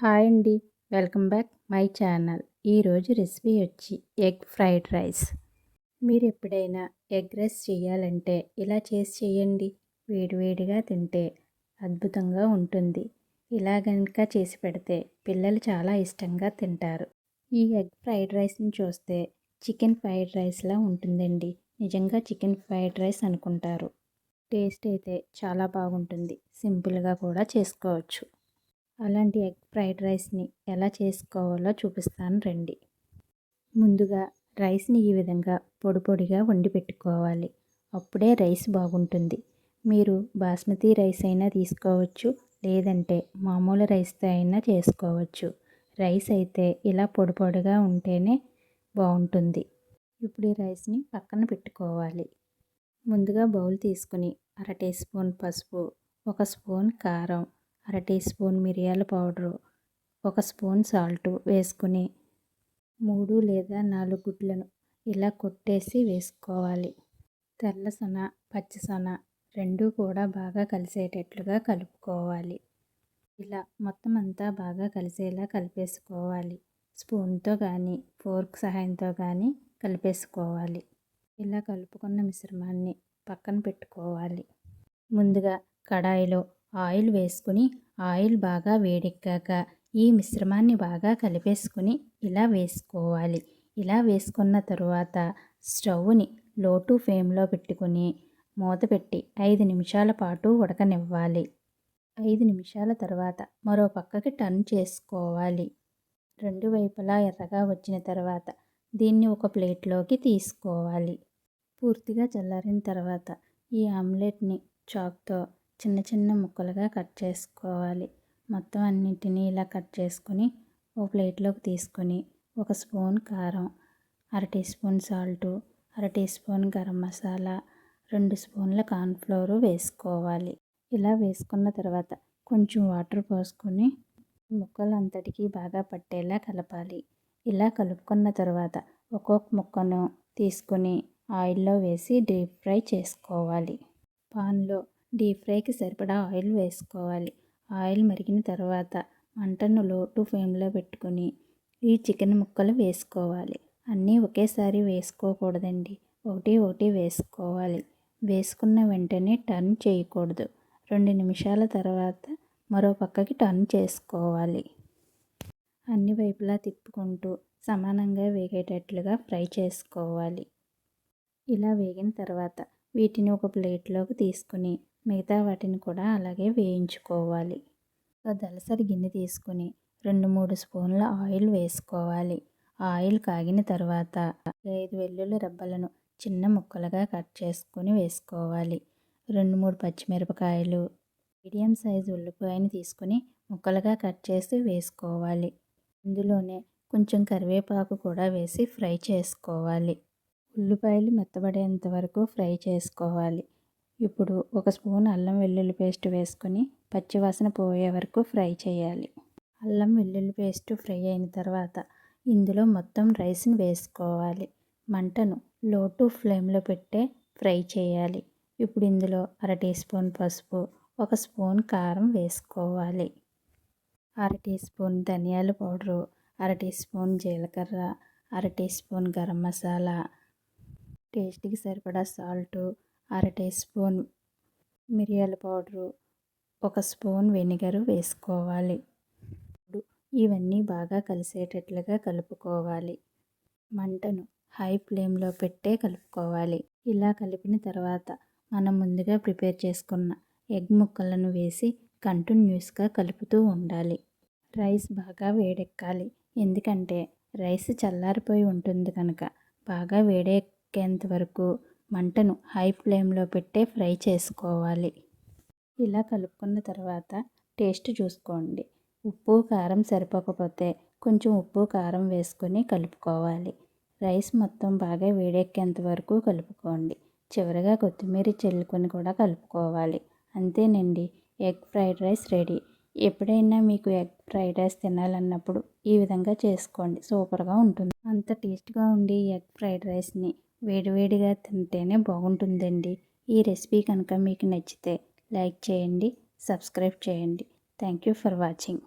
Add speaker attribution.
Speaker 1: Hi అండి. Welcome back my channel. ఈరోజు recipe వచ్చి ఎగ్ ఫ్రైడ్ రైస్. మీరు ఎప్పుడైనా ఎగ్ రైస్ చేయాలంటే ఇలా చేసి చేయండి. వేడివేడిగా తింటే అద్భుతంగా ఉంటుంది. ఇలా కనుక చేసి పెడితే పిల్లలు చాలా ఇష్టంగా తింటారు. ఈ ఎగ్ ఫ్రైడ్ రైస్ని చూస్తే చికెన్ ఫ్రైడ్ రైస్లా ఉంటుందండి. నిజంగా చికెన్ ఫ్రైడ్ రైస్ అనుకుంటారు. టేస్ట్ అయితే చాలా బాగుంటుంది. సింపుల్గా కూడా చేసుకోవచ్చు. అలాంటి ఎగ్ ఫ్రైడ్ రైస్ని ఎలా చేసుకోవాలో చూపిస్తాను రండి. ముందుగా రైస్ని ఈ విధంగా పొడి పొడిగా వండి పెట్టుకోవాలి. అప్పుడే రైస్ బాగుంటుంది. మీరు బాస్మతి రైస్ అయినా తీసుకోవచ్చు లేదంటే మామూలు రైస్తో అయినా చేసుకోవచ్చు. రైస్ అయితే ఇలా పొడి పొడిగా ఉంటేనే బాగుంటుంది. ఇప్పుడు ఈ రైస్ని పక్కన పెట్టుకోవాలి. ముందుగా బౌల్ తీసుకుని అర టీ స్పూన్ పసుపు ఒక స్పూన్ కారం అర టీ స్పూన్ మిరియాల పౌడరు ఒక స్పూన్ సాల్ట్ వేసుకుని మూడు లేదా నాలుగు గుడ్లను ఇలా కొట్టేసి వేసుకోవాలి. తెల్ల సొన పచ్చి సొన రెండు కూడా బాగా కలిసేటట్లుగా కలుపుకోవాలి. ఇలా మొత్తం అంతా బాగా కలిసేలా కలిపేసుకోవాలి. స్పూన్తో కానీ ఫోర్క్ సహాయంతో కానీ కలిపేసుకోవాలి. ఇలా కలుపుకున్న మిశ్రమాన్ని పక్కన పెట్టుకోవాలి. ముందుగా కడాయిలో ఆయిల్ వేసుకుని ఆయిల్ బాగా వేడెక్కాక ఈ మిశ్రమాన్ని బాగా కలిపేసుకుని ఇలా వేసుకోవాలి. ఇలా వేసుకున్న తరువాత స్టవ్ని లో టు ఫ్లేమ్లో పెట్టుకుని మూత పెట్టి ఐదు నిమిషాల పాటు ఉడకనివ్వాలి. ఐదు నిమిషాల తర్వాత మరో పక్కకి టర్న్ చేసుకోవాలి. రెండు వైపులా ఎర్రగా వచ్చిన తర్వాత దీన్ని ఒక ప్లేట్లోకి తీసుకోవాలి. పూర్తిగా చల్లారిన తర్వాత ఈ ఆమ్లెట్ని చాక్తో చిన్న చిన్న ముక్కలుగా కట్ చేసుకోవాలి. మొత్తం అన్నింటినీ ఇలా కట్ చేసుకొని ఒక ప్లేట్లోకి తీసుకొని ఒక స్పూన్ కారం అర టీ స్పూన్ సాల్టు అర టీ స్పూన్ గరం మసాలా రెండు స్పూన్ల కార్న్ఫ్లోరు వేసుకోవాలి. ఇలా వేసుకున్న తర్వాత కొంచెం వాటర్ పోసుకొని ముక్కలంతటికీ బాగా పట్టేలా కలపాలి. ఇలా కలుపుకున్న తర్వాత ఒక్కొక్క ముక్కను తీసుకొని ఆయిల్లో వేసి డీప్ ఫ్రై చేసుకోవాలి. పాన్లో డీప్ ఫ్రైకి సరిపడా ఆయిల్ వేసుకోవాలి. ఆయిల్ మరిగిన తర్వాత మంటను లో టు ఫ్లేమ్లో పెట్టుకొని ఈ చికెన్ ముక్కలు వేసుకోవాలి. అన్నీ ఒకేసారి వేసుకోకూడదండి. ఒకటి ఒకటి వేసుకోవాలి. వేసుకున్న వెంటనే టర్న్ చేయకూడదు. రెండు నిమిషాల తర్వాత మరో పక్కకి టర్న్ చేసుకోవాలి. అన్ని వైపులా తిప్పుకుంటూ సమానంగా వేగేటట్లుగా ఫ్రై చేసుకోవాలి. ఇలా వేగిన తర్వాత వీటిని ఒక ప్లేట్లోకి తీసుకుని మిగతా వాటిని కూడా అలాగే వేయించుకోవాలి. ఒక దలసరి గిన్నె తీసుకుని రెండు మూడు స్పూన్ల ఆయిల్ వేసుకోవాలి. ఆయిల్ కాగిన తర్వాత ఐదు వెల్లుల్లి రబ్బలను చిన్న ముక్కలుగా కట్ చేసుకుని వేసుకోవాలి. రెండు మూడు పచ్చిమిరపకాయలు మీడియం సైజు ఉల్లిపాయని తీసుకుని ముక్కలుగా కట్ చేసి వేసుకోవాలి. ఇందులోనే కొంచెం కరివేపాకు కూడా వేసి ఫ్రై చేసుకోవాలి. ఉల్లిపాయలు మెత్తబడేంత వరకు ఫ్రై చేసుకోవాలి. ఇప్పుడు ఒక స్పూన్ అల్లం వెల్లుల్లి పేస్ట్ వేసుకొని పచ్చివాసన పోయే వరకు ఫ్రై చేయాలి. అల్లం వెల్లుల్లి పేస్ట్ ఫ్రై అయిన తర్వాత ఇందులో మొత్తం రైస్ని వేసుకోవాలి. మంటను లో టు ఫ్లేమ్లో పెట్టే ఫ్రై చేయాలి. ఇప్పుడు ఇందులో అర టీ స్పూన్ పసుపు ఒక స్పూన్ కారం వేసుకోవాలి. అర టీ స్పూన్ ధనియాల పౌడరు అర టీ స్పూన్ జీలకర్ర అర టీ స్పూన్ గరం మసాలా టేస్ట్కి సరిపడా సాల్టు అర టీ స్పూన్ మిరియాల పౌడరు ఒక స్పూన్ వెనిగర్ వేసుకోవాలి. ఇవన్నీ బాగా కలిసేటట్లుగా కలుపుకోవాలి. మంటను హై ఫ్లేమ్లో పెట్టే కలుపుకోవాలి. ఇలా కలిపిన తర్వాత మనం ముందుగా ప్రిపేర్ చేసుకున్న ఎగ్ ముక్కలను వేసి కంటిన్యూస్గా కలుపుతూ ఉండాలి. రైస్ బాగా వేడెక్కాలి. ఎందుకంటే రైస్ చల్లారిపోయి ఉంటుంది కనుక బాగా వేడెక్కేంత వరకు మంటను హై ఫ్లేమ్లో పెట్టే ఫ్రై చేసుకోవాలి. ఇలా కలుపుకున్న తర్వాత టేస్ట్ చూసుకోండి. ఉప్పు కారం సరిపోకపోతే కొంచెం ఉప్పు కారం వేసుకొని కలుపుకోవాలి. రైస్ మొత్తం బాగా వేడెక్కేంత వరకు కలుపుకోండి. చివరిగా కొత్తిమీర చల్లుకొని కూడా కలుపుకోవాలి. అంతేనండి ఎగ్ ఫ్రైడ్ రైస్ రెడీ. ఎప్పుడైనా మీకు ఎగ్ ఫ్రైడ్ రైస్ తినాలన్నప్పుడు ఈ విధంగా చేసుకోండి. సూపర్గా ఉంటుంది. అంత టేస్ట్గా ఉండి ఎగ్ ఫ్రైడ్ రైస్ని వేడివేడిగా తింటేనే బాగుంటుందండి. ఈ రెసిపీ కనుక మీకు నచ్చితే లైక్ చేయండి సబ్స్క్రైబ్ చేయండి. Thank you for watching.